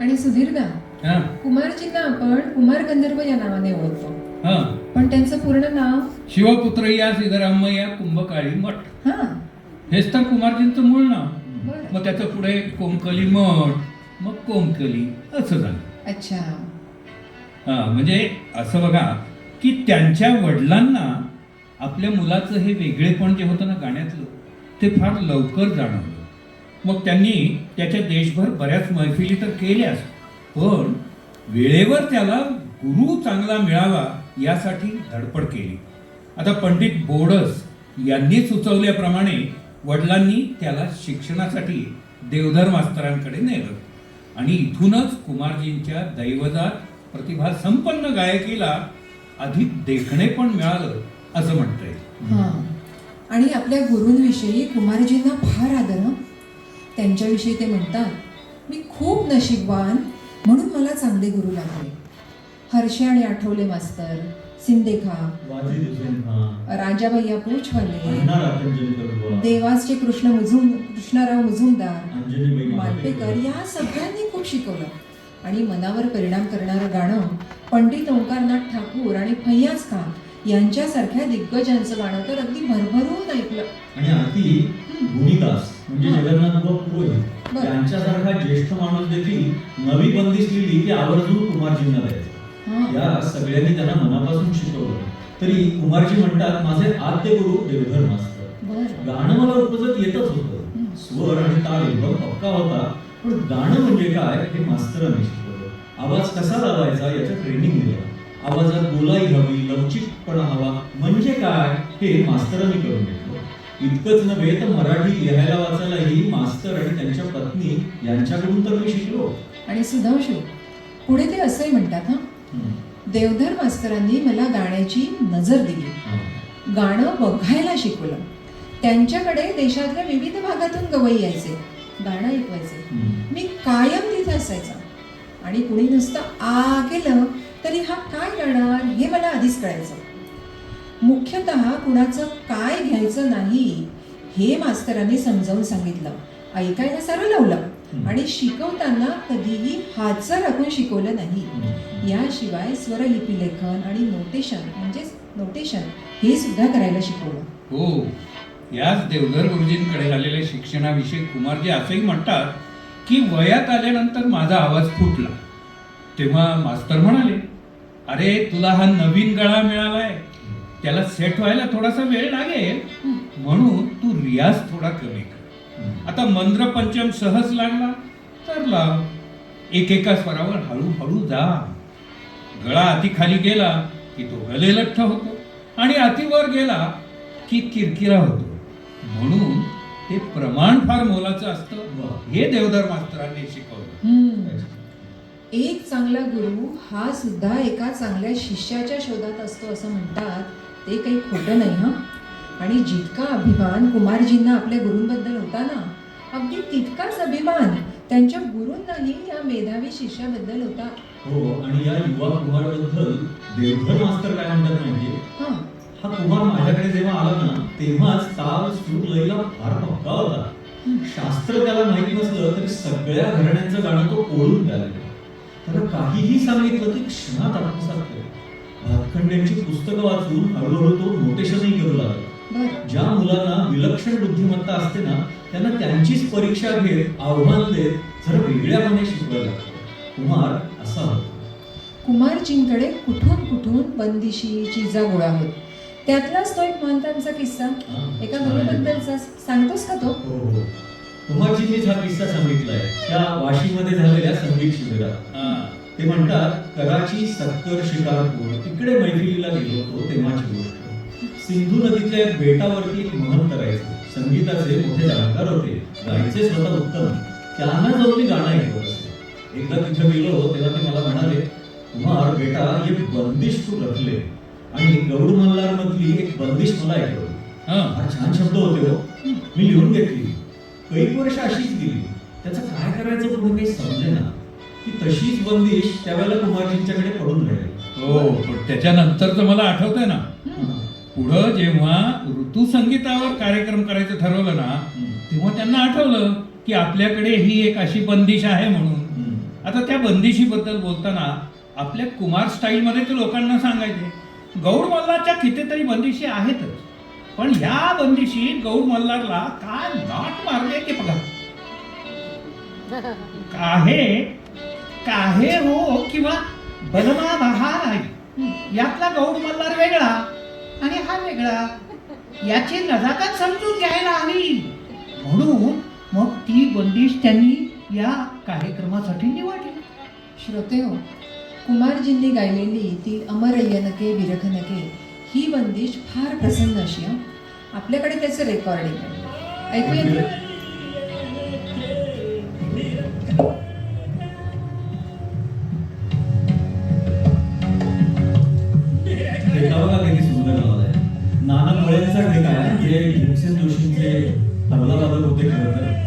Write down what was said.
आणि सुधीरदा हा. कुमारजींना आपण कुमार गंधर्व या नावाने ओळखतो. हा. पण त्यांचं पूर्ण नाव? शिवपुत्रय्या सिद्धरामय्या कुंभकाळी मठ. हा. हेच तर कुमारजींचं मूळ नाव. मग त्याचं पुढे कोंकली मठ मग कोंकली असं झालं. अच्छा. हा म्हणजे असं बघा की त्यांच्या वडिलांना आपल्या मुलाचं हे वेगळेपण जे होतं ना गाण्यातलं ते फार लवकर जाणवलं. मग त्यांनी त्याच्या देशभर बऱ्याच मैफिली तर केल्याच पण वेळेवर त्याला गुरु चांगला मिळावा यासाठी धडपड केली. आता पंडित बोडस यांनी सुचवल्याप्रमाणे वडिलांनी त्याला शिक्षणासाठी देवधर मास्तरांकडे नेलं. आणि इथूनच कुमारजींच्या दैवजात प्रतिभा संपन्न गायकीला अधिक देखणे पण मिळालं असं म्हणता येईल. आणि आपल्या गुरूंविषयी कुमारजींना फार आदर ना त्यांच्याविषयी ते म्हणतात मी खूप नशीबवान म्हणून मला चांगले गुरु लागले. हर्षे आणि आठवले मास्तर सिंदेखा अण्णा राखंजली करुवा देवासचे कृष्ण मुजुम कृष्णराव मुजुमदार मालपेकर या सगळ्यांनी खूप शिकवलं. आणि मनावर परिणाम करणारं गाणं पंडित ओंकारनाथ ठाकूर आणि फैयाज खान यांच्यासारख्या दिग्गजांचं गाणं तर अगदी भरभरून ऐकलं. आणि म्हणजे. जगन्नाथ बुवा पुरोहित बरं. यांच्यासारखा ज्येष्ठ माणूस देखील नवी बंदिश लिहिली की आवर्जून कुमारजींना द्यायचं. या सगळ्यांनी त्यांना मनापासून शिकवलं. तरी कुमारजी म्हणतात माझे आद्य गुरु देवधर मास्तर. गाणं मला उपजत येतच. होतं. स्वर आणि ताल एकदम पक्का होता. पण गाणं म्हणजे काय हे मास्तरांनी शिकवलं. आवाज कसा लावायचा याचं ट्रेनिंग दिलं आवाजात बोलाई हवी लवचिकपणा हवा. म्हणजे काय? हे मास्तरांनी करून घेतलं. इतकंच नव्हे तर मराठी लिहायला वाचायलाही मास्तर आणि त्यांच्या पत्नी यांच्याकडून तर मी शिकलो. आणि सुधांशू पुढे ते असंही म्हणतात हा? देवधर मास्तरांनी मला गाण्याची नजर दिली. गाणं बघायला शिकवलं. त्यांच्याकडे देशातल्या विविध भागातून गवई यायचे गाणं ऐकवायचे. मी कायम तिथे असायचा. आणि कुणी नुसतं आ केलं तरी हा काय गाणार हे मला आधीच कळायचं. मुख्यतः कुणाचं काय घ्यायचं नाही हे मास्तरांनी समजावून सांगितलं. ऐकायला सारं लावलं. आणि शिकवताना कधीही हातचं राखून शिकवलं नाही. याशिवाय स्वरलिपी लेखन आणि नोटेशन म्हणजेच नोटेशन हे सुद्धा करायला शिकवलं. हो. याच देवधर गुरुजींकडे झालेल्या शिक्षणाविषयी कुमारजी असंही म्हणतात की वयात आल्यानंतर माझा आवाज फुटला. तेव्हा मास्तर म्हणाले अरे तुला हा नवीन गळा मिळालाय. त्याला सेट व्हायला थोडासा वेळ लागेल. म्हणून तू रियाज थोडा कमी कर. आता मंद्र पंचम सहज लागला तर लाव. एकेका स्वरावर हळूहळू जा. गळा अति खाली गेला की तो गलेलठ्ठ होतो आणि अति वर गेला की किरकिरा होतो. म्हणून ते प्रमाण फार मोलाचं असतं. हे देवधर मास्तरांनी शिकवलं. एक चांगला गुरु हा सुद्धा एका चांगल्या शिष्याच्या शोधात असतो असं म्हणतात. ते काही खोटं नाही हं. आणि जितका अभिमान कुमारजींना आपल्या गुरूंबद्दल होता ना अगदी तितकाच अभिमान त्यांच्या गुरूंनाही या मेधावी शिष्याबद्दल होता. हो आणि या युवा कुमारबद्दल देवधर मास्तर काय म्हणतात म्हणजे हां. हा कुमार माझ्याकडे जेव्हा आला ना तेव्हाच ताल सूर लयला फार पक्का होता. शास्त्र त्याला माहिती नसलं तरी सगळ्या घराण्यांचं गाणं तो ओळून द्यायला त्याला काहीही सांगितलं की क्षणात आत्मसात केलं. भातखंड्यांची पुस्तकं वाचून हळूहळू तो नोटेशनही करू लागला. ज्या मुलांना विलक्षण बुद्धिमत्ता असते ना त्यांना त्यांचीच परीक्षा घेत आव्हान देत जरा वेगळ्यापणे शिकवायला लागतं कुमार असा होता. कुमारजींकडे कुठून कुठून बंदिशी चिजा गोळा होत. त्यातलाच तो एक महंतांचा किस्सा. एका. गुरुबद्दलचा सांगतोस का तो? हो हो. कुमारजींनीच हा किस्सा सांगितलाय. त्या वाशीमध्ये झालेल्या संगीत शिबिरात. हा. ते म्हणतात कराची सत्तर शिकारपूर तिकडे मैफिलीला गेलो होतो तेव्हाची गोष्ट. सिंधू नदीतल्या एक बेटावरती एक महंत राहायचे संगीताचे मोठे जाणकार होते. गायचे स्वतः उत्तम. त्यांना जाऊन मी गाणं ऐकवत असे. एकदा तिथे गेलो तेव्हा ते मला म्हणाले कुमार बेटा ये बंदिश तू रखले आणि गरुड मल्हार मधली एक बंदिश मला ऐकवली हा. फार छान शब्द होते हो. मी लिहून घेतली. कैक वर्ष अशीच गेली त्याचं काय करायचं पुढे काही समजेना. की तशीच बंदिश त्यावेळेला कुमारजींच्याकडे पडून राहिली हो पण त्याच्यानंतरचं मला आठवतंय ना हम्म. पुढं जेव्हा ऋतुसंगीतावर कार्यक्रम करायचं ठरवलं ना. तेव्हा त्यांना आठवलं की आपल्याकडे ही एक अशी बंदिश आहे म्हणून. आता त्या बंदिशीबद्दल बोलताना आपल्या कुमार स्टाईलमध्ये ते लोकांना सांगायचे गौड मल्हारच्या कितीतरी बंदिशी आहेतच पण या बंदिशी गौड मल्हारला काय नाट मारले ते बघा काहे काहे हो किंवा बलमा बहार यातला गौड मल्हार वेगळा आणि हा वेगळा. याची नजाकत समजून घ्यायला हवी. म्हणून मग ती बंदिश त्यांनी या कार्यक्रमासाठी निवडली. श्रोते हो कुमारजींनी गायलेली ती अमरय्यनके विरखनके ही बंदिश फार प्रसन्न अशी आपल्याकडे त्याचं रेकॉर्डिंग आहे. ऐकूया. ഉദ്ദേശിക്കുന്നത്.